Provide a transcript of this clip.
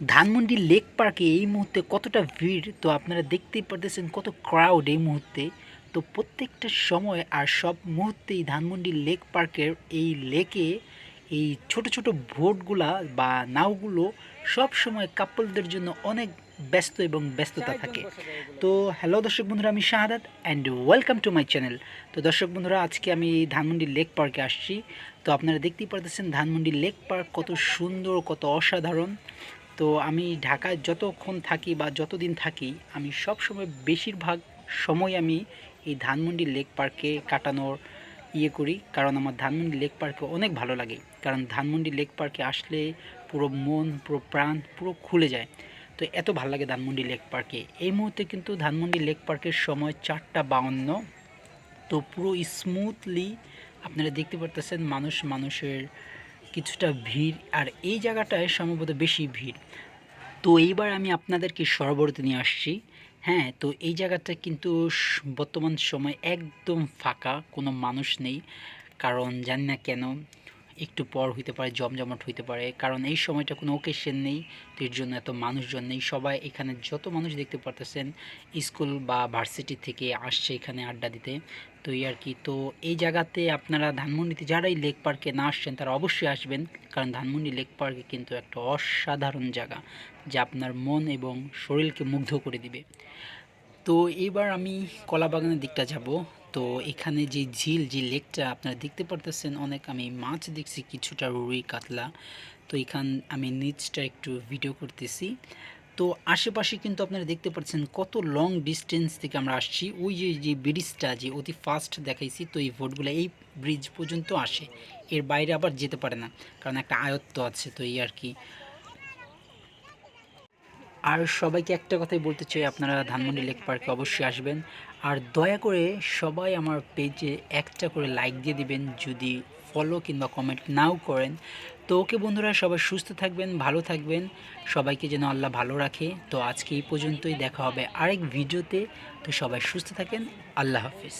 Dhanmondi lake পার্কে এই মুহূর্তে কতটা ভিড়? তো আপনারা দেখতেই পারতেছেন কত ক্রাউড এই মুহূর্তে। তো প্রত্যেকটা সময় আর সব মুহূর্তেই ধানমন্ডি লেক পার্কের এই লেকে এই ছোট ছোট ভোটগুলা বা নাওগুলো সব সময় কাপলদের জন্য অনেক ব্যস্ত এবং ব্যস্ততা থাকে। তো হ্যালো দর্শক বন্ধুরা আমি Shahadat and welcome to my channel তো দর্শক বন্ধুরা আজকে আমি ধানমন্ডি লেক পার্কে আসছি। তো আপনারা দেখতেই পারতেছেন ধানমন্ডি লেক পার্ক কত সুন্দর কত অসাধারণ। তো আমি ঢাকায় যতক্ষণ থাকি বা যতদিন থাকি, আমি সব সময় বেশিরভাগ সময় আমি এই ধানমন্ডি লেক পার্কে কাটানোর ইয়ে করি। কারণ আমার ধানমন্ডি লেক পার্কে অনেক ভালো লাগে। কারণ ধানমন্ডি লেক পার্কে আসলে পুরো মন, পুরো প্রাণ, পুরো খুলে যায়। তো এত ভালো লাগে ধানমন্ডি লেক পার্কে। এই মুহূর্তে কিন্তু ধানমন্ডি লেক পার্কের সময় চারটা বাউন্ন। তো পুরো স্মুথলি আপনারা দেখতে পারতেছেন মানুষ মানুষের কিছুটা ভিড়, আর এই জায়গাটায় সম্ভবত বেশি ভিড়। তো এইবার আমি আপনাদেরকে সরবরাহতে নিয়ে আসছি। হ্যাঁ তো এই জায়গাটা কিন্তু বর্তমান সময় একদম ফাঁকা, কোনো মানুষ নেই। কারণ জানি না কেন একটু পর হইতে পারে, জমজমাট হইতে পারে। কারণ এই সময়টা কোনো ওকেশন নেই, তো এর জন্য এত মানুষজন নেই। সবাই এখানে যত মানুষ দেখতে পারতেছেন, স্কুল বা ভার্সিটি থেকে আসছে এখানে আড্ডা দিতে। তো এই আর কি। তো এই জায়গাতে আপনারা ধানমন্ডিতে যারাই লেক পার্কে না আসছেন, তারা অবশ্যই আসবেন। কারণ ধানমন্ডি লেক পার্কে কিন্তু একটা অসাধারণ জায়গা, যা আপনার মন এবং শরীরকে মুগ্ধ করে দিবে। তো এবার আমি কলাবাগানের দিকটা যাব। তো এখানে যে ঝিল, যে লেকটা আপনারা দেখতে পারতেছেন, অনেক আমি মাছ দেখছি, কিছুটা রুই কাতলা। তো এখান আমি নিচটা একটু ভিডিও করতেছি। তো আশেপাশে কিন্তু আপনারা দেখতে পাচ্ছেন কত লং ডিস্টেন্স থেকে আমরা আসছি। ওই যে যে ব্রিজটা যে অতি ফাস্ট দেখাইছি, তো এই ভোটগুলো এই ব্রিজ পর্যন্ত আসে। এর বাইরে আবার যেতে পারে না, কারণ একটা আয়ত্ত আছে, তো এই আর কি। আর সবাইকে একটা কথাই বলতে চাই, আপনারা ধানমন্ডি লেক পার্কে অবশ্যই আসবেন। আর দয়া করে সবাই আমার পেজে একটা করে লাইক দিয়ে দিবেন, যদি ফলো কিংবা কমেন্ট নাও করেন। তো ওকে বন্ধুরা, সবাই সুস্থ থাকবেন, ভালো থাকবেন, সবাইকে যেন আল্লাহ ভালো রাখে। তো আজকে এই পর্যন্তই, দেখা হবে আরেক ভিডিওতে তো সবাই সুস্থ থাকেন, আল্লাহ হাফিজ।